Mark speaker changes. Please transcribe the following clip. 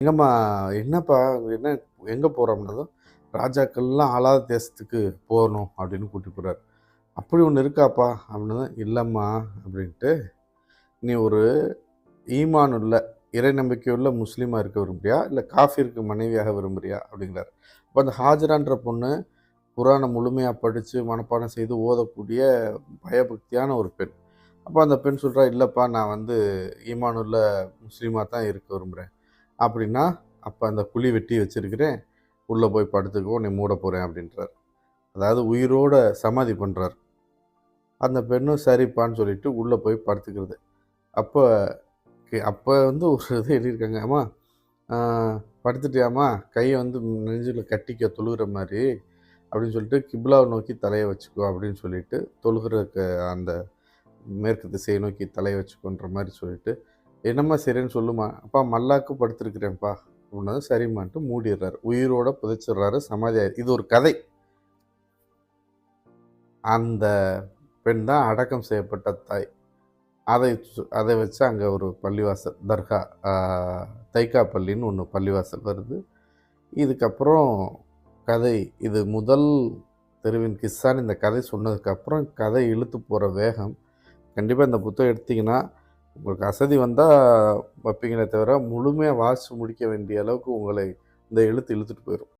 Speaker 1: எங்கம்மா என்னப்பா என்ன எங்கே போகிறோம்னதும் ராஜாக்கள்லாம் ஆளாத தேசத்துக்கு போகணும் அப்படின்னு கூட்டி போகிறார் அப்படி ஒன்று இருக்காப்பா? அப்படின்னு இல்லைம்மா அப்படின்ட்டு நீ ஒரு ஈமான் உள்ள இறை நம்பிக்கையுள்ள முஸ்லீமாக இருக்க விரும்புறியா? இல்லை காஃபிற்கு மனைவியாக விரும்புறியா? அப்படிங்கிறார். அப்போ அந்த ஹாஜரான்ற பொண்ணு குரானை முழுமையாக படித்து மனப்பாடம் செய்து ஓதக்கூடிய பயபக்தியான ஒரு பெண். அப்போ அந்த பெண் சொல்கிறா இல்லைப்பா நான் வந்து ஈமானுள்ள முஸ்லீமாக தான் இருக்க விரும்புகிறேன் அப்படின்னா அப்போ அந்த குழி வெட்டி வச்சுருக்கிறேன். உள்ளே போய் படுத்துக்கோ நீ மூட போகிறேன் அப்படின்றார். அதாவது உயிரோட சமாதி பண்ணுறார் அந்த பெண்ணும் சரிப்பான்னு சொல்லிட்டு உள்ளே போய் படுத்துக்கிறது. அப்போ அப்போ வந்து ஒரு இது எழுதியிருக்காங்க அம்மா படுத்துட்டியாம்மா? கையை வந்து நெஞ்சில் கட்டிக்க தொழுகிற மாதிரி அப்படின்னு சொல்லிட்டு கிப்லாவை நோக்கி தலையை வச்சுக்கோ அப்படின்னு சொல்லிட்டு தொழுகிற அந்த மேற்கு திசையை நோக்கி தலையை வச்சுக்கோன்ற மாதிரி சொல்லிட்டு என்னம்மா சரின்னு சொல்லுமா? அப்பா மல்லாக்கு படுத்திருக்கிறேன்ப்பா. அப்படின்னது சரிம்மான்ட்டு மூடிடுறாரு. உயிரோட புதைச்சிடுறாரு சமாதி இது ஒரு கதை. அந்த பெண் தான் அடக்கம் செய்யப்பட்ட தாய். அதை சு- அதை வச்சு அங்கே ஒரு பள்ளிவாசல் தர்கா தைக்கா பள்ளின்னு ஒன்று பள்ளிவாசல் வருது. இதுக்கப்புறம் கதை இது முதல் தெருவின் கிஸ்ஸான்னு இந்த கதை சொன்னதுக்கப்புறம் கதை இழுத்து போகிற வேகம். கண்டிப்பாக இந்த புத்தகம் எடுத்தீங்கன்னா உங்களுக்கு அசதி வந்தால் வைப்பீங்களே தவிர முழுமையாக வாசித்து முடிக்க வேண்டிய அளவுக்கு உங்களை இந்த எழுத்து இழுத்துட்டு போயிடும்